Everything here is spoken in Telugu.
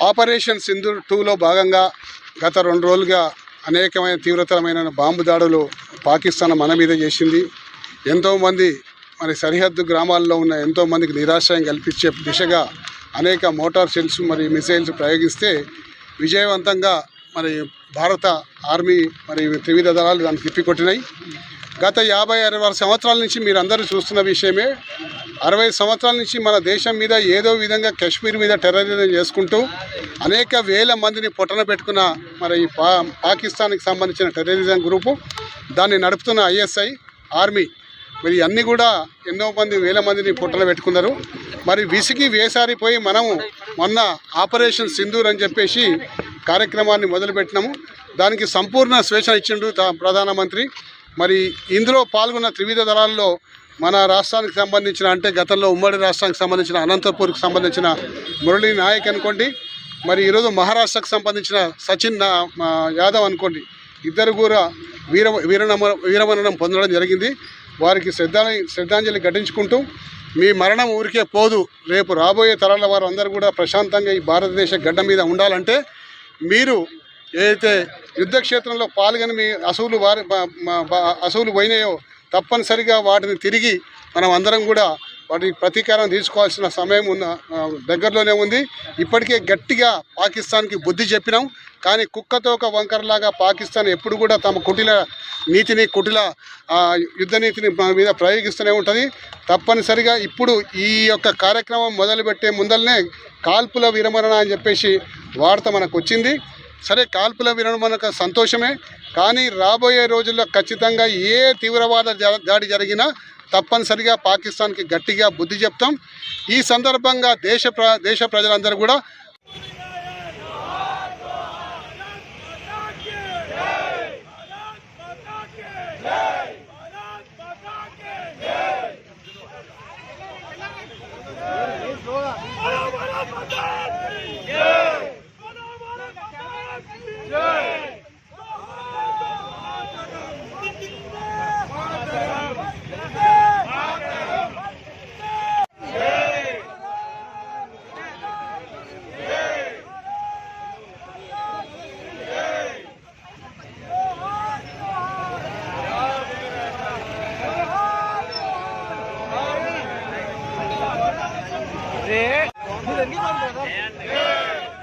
ఆపరేషన్ సింధు టూలో భాగంగా గత రెండు రోజులుగా అనేకమైన తీవ్రతరమైన బాంబు దాడులు పాకిస్తాన్ మన మీద చేసింది. ఎంతోమంది మరి సరిహద్దు గ్రామాల్లో ఉన్న ఎంతోమందికి నిరాశ్రయం కల్పించే దిశగా అనేక మోటార్ సెల్స్ మరి మిసైల్స్ ప్రయోగిస్తే విజయవంతంగా మరి భారత ఆర్మీ మరి త్రివిధ దళాలు దాన్ని తిప్పికొట్టినాయి. గత యాభై అరవై సంవత్సరాల నుంచి మీరు అందరూ చూస్తున్న విషయమే. అరవై సంవత్సరాల నుంచి మన దేశం మీద ఏదో విధంగా కాశ్మీర్ మీద టెర్రరిజం చేసుకుంటూ అనేక వేల మందిని పొట్టన పెట్టుకున్న మరి ఈ పా పాకిస్తాన్కి సంబంధించిన టెర్రరిజం గ్రూపు దాన్ని నడుపుతున్న ఐఎస్ఐ ఆర్మీ. మరి అన్నీ కూడా ఎన్నో మంది వేల మందిని పొట్టన పెట్టుకున్నారు. మరి విసిగి వేసారిపోయి మనము మొన్న ఆపరేషన్ సింధూర్ అని చెప్పేసి కార్యక్రమాన్ని మొదలుపెట్టినాము. దానికి సంపూర్ణ స్వేచ్ఛ ఇచ్చిండు తా- ప్రధానమంత్రి. మరి ఇందులో పాల్గొన్న త్రివిధ దళాల్లో మన రాష్ట్రానికి సంబంధించిన అంటే గతంలో ఉమ్మడి రాష్ట్రానికి సంబంధించిన అనంతపూర్కి సంబంధించిన మురళీ నాయక్ అనుకోండి మరి ఈరోజు మహారాష్ట్రకు సంబంధించిన సచిన్ యాదవ్ అనుకోండి ఇద్దరు కూడా వీర వీరనమ వీరమరణం పొందడం జరిగింది. వారికి శ్రద్ధా శ్రద్ధాంజలి ఘటించుకుంటూ మీ మరణం ఊరికే పోదు రేపు రాబోయే తరాల వారు అందరూ కూడా ప్రశాంతంగా ఈ భారతదేశ గడ్డ మీద ఉండాలంటే మీరు ఏదైతే యుద్ధక్షేత్రంలో పాల్గొని మీ అసువులు వారి బ- అసువులు పోయినాయో తప్పనిసరిగా వాటిని తిరిగి మనం అందరం కూడా వాటికి ప్రతీకారం తీసుకోవాల్సిన సమయం ఉన్న దగ్గరలోనే ఉంది. ఇప్పటికే గట్టిగా పాకిస్తాన్కి బుద్ధి చెప్పినాం. కానీ కుక్కతో ఒక వంకరలాగా పాకిస్తాన్ ఎప్పుడు కూడా తమ కుటిల నీతిని కుటిల యుద్ధ నీతిని మన మీద ప్రయోగిస్తూనే ఉంటుంది. తప్పనిసరిగా ఇప్పుడు ఈ యొక్క కార్యక్రమం మొదలుపెట్టే ముందరనే కాల్పుల విరమణ అని చెప్పేసి వార్త మనకు వచ్చింది సరే కాల్పుల మనకు సంతోషమే. కానీ రాబోయే రోజుల్లో ఖచ్చితంగా ఏ తీవ్రవాద దాడి జరిగినా తప్పనిసరిగా పాకిస్తాన్కి గట్టిగా బుద్ధి చెప్తాం. ఈ సందర్భంగా దేశ ప్ర దేశ ప్రజలందరూ కూడా 네. 네.